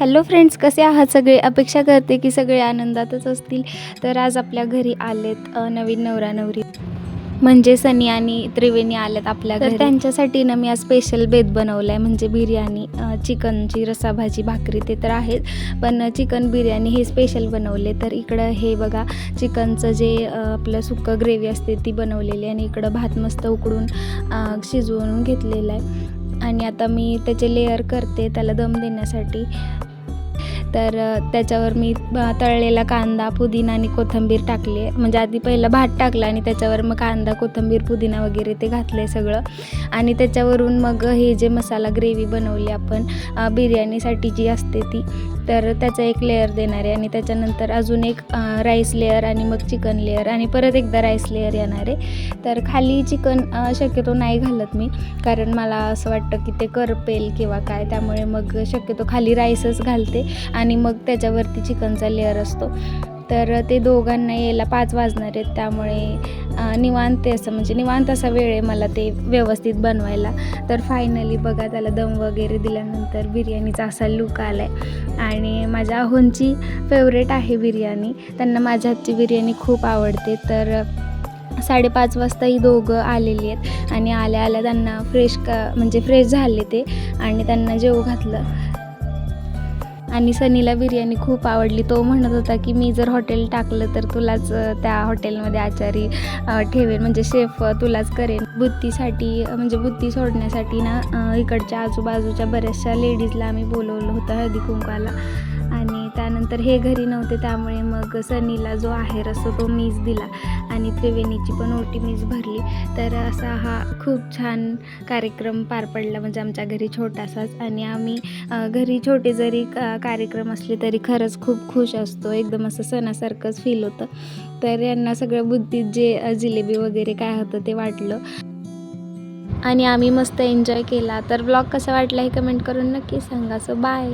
Hello friends कसे आहात सगळे? अपेक्षा करते की सगळे आनंदातच असतील. तर आज आपल्या घरी आलेत नवीन नवरा नवरी. म्हणजे सनी आणि त्रिवेणी आल्यात आपल्या घरी. त्यांच्यासाठी ना मी आज स्पेशल बेत बनवला आहे म्हणजे बिर्याणी चिकनची रसाभाजी भाकरी ते तर आहेच पण चिकन बिर्याणी हे स्पेशल बनवले. तर इकडं हे बघा चिकनचं जे आपलं सुक्कं ग्रेव्ही असते ती बनवलेली आणि इकडं भात मस्त उकडून शिजवून घेतलेला आहे. आणि आता मी त्याचे लेअर करते त्याला दम देण्यासाठी. तर त्याच्यावर मी तळलेला कांदा पुदिना आणि कोथिंबीर टाकली. आहे म्हणजे आधी पहिला भात टाकला आणि त्याच्यावर मग कांदा कोथिंबीर पुदिना वगैरे ते घातलं आहे सगळं. आणि त्याच्यावरून मग हे जे मसाला ग्रेव्ही बनवली आपण बिर्याणीसाठी जी असते ती तर त्याचा एक लेअर देणार आहे. आणि त्याच्यानंतर अजून एक राईस लेअर आणि मग चिकन लेअर आणि परत एकदा राईस लेअर येणार आहे. तर खाली चिकन शक्यतो नाही घालत मी कारण मला असं वाटतं की ते करपेल किंवा काय त्यामुळे मग शक्यतो खाली राईसच घालते. आणि मग त्याच्यावरती चिकनचा लेअर असतो. तर ते दोघांना यायला पाच वाजणार आहेत. त्यामुळे निवांत आहे असं म्हणजे निवांत असा वेळ आहे मला ते व्यवस्थित बनवायला. तर फायनली बघा त्याला दम वगैरे दिल्यानंतर बिर्याणीचा असा लुक आला आहे आणि माझ्या अहोंची फेवरेट आहे बिर्याणी. त्यांना माझ्या हातची बिर्याणी खूप आवडते. तर साडेपाच वाजता ही दोघं आलेली आहेत. आणि आल्या आल्या त्यांना फ्रेश का म्हणजे फ्रेश झाले ते. आणि त्यांना जेवू घातलं. आणि सनीला बिर्याणी खूप आवडली. तो म्हणत होता की मी जर हॉटेल टाकलं तर तुलाच त्या हॉटेलमध्ये आचारी ठेवेन. म्हणजे शेफ तुलाच करेन. बुत्तीसाठी म्हणजे बुत्ती सोडण्यासाठी ना इकडच्या आजूबाजूच्या बऱ्याचशा लेडीजला आम्ही बोलवलं होतं हळदी कुंकाला तर हे घरी नव्हते त्यामुळे मग सनीला जो आहेर असतो तो मीच दिला आणि त्रिवेणीची पण ओटी मीच भरली. तर असा हा खूप छान कार्यक्रम पार पडला म्हणजे आमच्या घरी छोटासाच आणि आम्ही घरी छोटे जरी का कार्यक्रम असले तरी खरंच खूप खुश असतो. एकदम असं सणासारखंच फील होतं. तर यांना सगळं बुद्धीत जे जिलेबी वगैरे काय होतं ते वाटलं. आणि आम्ही मस्त एन्जॉय केला. तर ब्लॉग कसा वाटला हे कमेंट करून नक्की सांगा. So bye